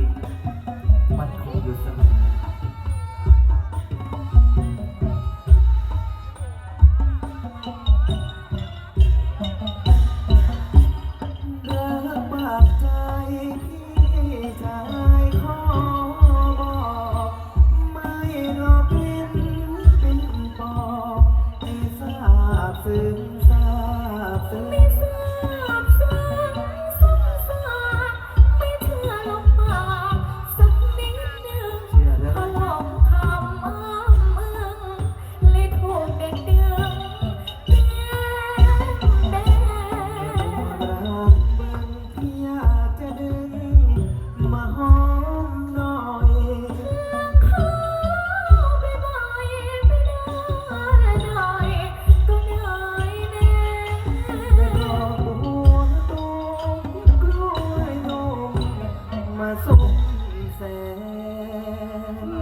ริมันคงอยู่เสมอ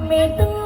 medo.